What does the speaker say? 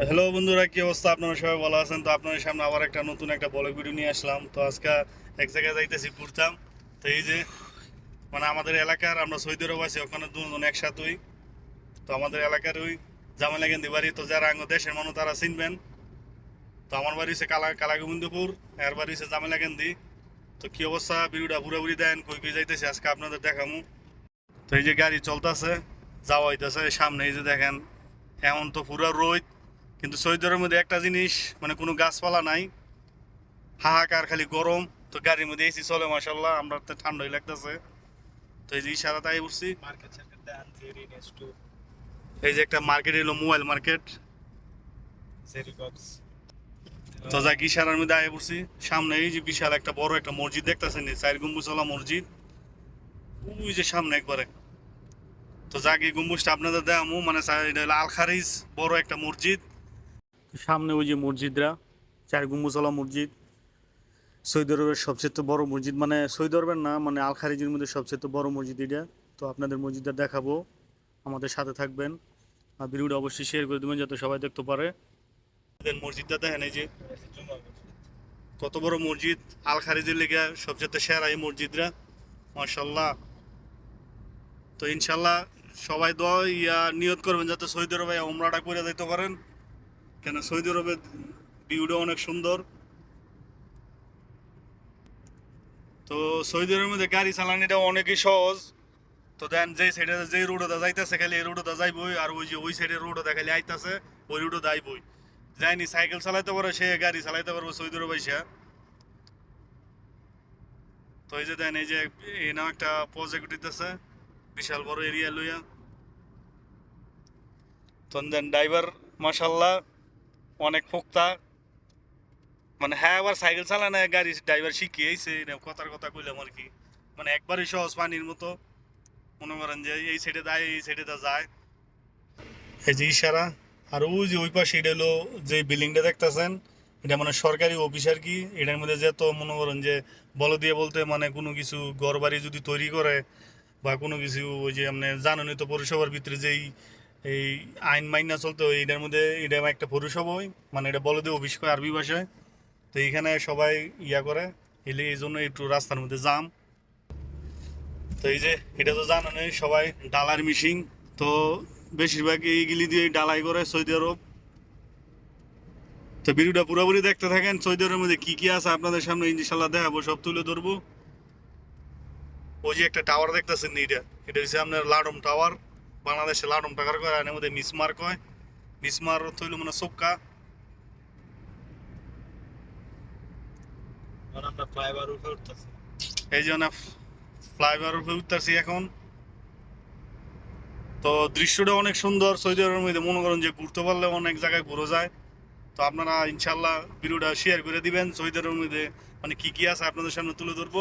তো হ্যালো বন্ধুরা, কি অবস্থা? আপনারা সবাই ভালো আছেন? তো আপনাদের সামনে আবার একটা নতুন একটা ব্লগ ভিডিও নিয়ে আসলাম। তো আজকে এক জায়গায় যাইতেছি, ঘুরতাম। তো এই যে মানে আমাদের এলাকার, আমরা সৌদি আরব আছি, ওখানে দুজন একসাথেই তো আমাদের এলাকার ওই জামালা গান্ধী বাড়ি। তো যারা আঙ্গ দেশের মানুষ, তারা চিনবেন। তো আমার বাড়ি হচ্ছে কালা কালাগোবিন্দপুর, এর বাড়ি হচ্ছে জামালা গান্ধী। তো কি অবস্থা? ভিডিওটা পুরোপুরি দেন কই কই যাইতেছে, আজকে আপনাদের দেখামু। তো এই যে গাড়ি চলতেছে, যাওয়া হইতেছে, সামনে এই যে দেখেন, এমন তো পুরো রোদ। কিন্তু সৌদি আরবের মধ্যে একটা জিনিস মানে কোনো গাছপালা নাই হাহাকার খালি গরম তো গাড়ির মধ্যে এসি চলে মাসাল্লাহ আমরা তো ঠান্ডাই লাগতেছে। তো এই যে ইশারা তাই উঠছি। এই যে একটা মার্কেট এলো মোবাইল মার্কেট তো যা ইশারার মধ্যে আয় পড়ছি। সামনে এই যে বিশাল একটা বড় একটা মসজিদ দেখতেছেন চার গম্বুজওয়ালা মসজিদ। ওই যে সামনে একবারে। তো যাক এই গম্বুজটা আপনাদের দেখামু মানে এটা হলো আল খারিজ বড় একটা মসজিদ। সামনে ওই যে মসজিদরা, চার গম্বুজওয়ালা মসজিদ সৌদি আরবের সবচেয়ে বড় মসজিদ মানে সৌদি আরবের না মানে আল খারিজের মধ্যে সবচেয়ে বড় মসজিদ এটা। তো আপনাদের মসজিদটা দেখাবো, আমাদের সাথে থাকবেন। আর ভিডিওটা অবশ্যই শেয়ার করে দেবেন যাতে সবাই দেখতে পারে। মসজিদটা দেখেন এই যে, কত বড় মসজিদ, আল খারিজের লেগে সবচেয়ে সেরা এই মসজিদরা মার্শাল্লাহ তো ইনশাল্লাহ সবাই দোয়া ইয়া নিয়ত করবেন যাতে সৌদি আরবে ওমরাটা করে দিতে পারেন। কেন সৌদি আরবের ভিউটা অনেক সুন্দর। তো সৌদি আরবের মধ্যে গাড়ি চালানিটা অনেকই সহজ। তো দেন যে সাইডে যে রোডটা যাইতেছে, খালি এই রোডটা যাইবই আর ওই যে ওই সাইডের রোডটা খালি আইতাছে, ওই রোডে যাইবই যায়নি সাইকেল চালাইতে পারে, সে গাড়ি চালাইতে পারব সৌদি আরব আইসা তো এই যে দেন, এই যে এই নাও একটা প্রজেক্ট দিতেছে, বিশাল বড় এরিয়া লইয়া। তো দেন ড্রাইভার মাশাল্লাহ অনেক ফোক্তা। মানে হ্যাঁ আবার সাইকেল চালানো গাড়ি ড্রাইভার শিখিয়েছে কথার কথা কইলাম আর কি। মানে একবারই সহজ পানির মতো। মনে করেন যে এই সাইডে যায় এই সাইডে যায়। এই যে ইশারা, আর ওই যে ওই পাশে এটা হলো যে বিল্ডিংটা দেখতেছেন, এটা মানে সরকারি অফিস আর কি। এটার মধ্যে যে তো মনে করেন যে বল দিয়ে বলতে মানে কোনো কিছু ঘর বাড়ি যদি তৈরি করে, বা কোনো কিছু ওই যে আপনি জানেনই তো পৌরসভার ভিতরে যেই এই আইন মাইন চলতে হয় এটার মধ্যে এটা একটা পৌরসভা হয় মানে এটা বলে দিয়ে অফিস করে আরবি ভাষায়। তো এইখানে সবাই ইয়া করে, এলে এই জন্য একটু রাস্তার মধ্যে জাম তো এই যে, এটা তো জানেনই সবাই ডালার মিশিং। তো বেশিরভাগ এইগুলি দিয়ে ডালাই করে সৌদি আরব। তো ভিডিওটা পুরোপুরি দেখতে থাকেন, সৌদি আরবের মধ্যে কি কি আছে আপনাদের সামনে ইনশাল্লাহ দেখাবো, সব তুলে ধরবো। ওই যে একটা টাওয়ার দেখতেছেন এটা? এটা হচ্ছে আপনার লাডম টাওয়ার বাংলাদেশে লাডম টাকার কয় আর মধ্যে মিসমার কয়? মিসমার অর্থ হইল মানে উঠতেছি। এই জন্য ফ্লাইওভার উপরে উঠতেছি এখন। তো দৃশ্যটা অনেক সুন্দর সৌদি আরবের মধ্যে মনে করেন যে ঘুরতে পারলে অনেক জায়গায় ঘুরে যায়। তো আপনারা ইনশাল্লাহ ভিডিওটা শেয়ার করে দিবেন সৌদি আরবের মধ্যে মানে কি কি আছে আপনাদের সামনে তুলে ধরবো।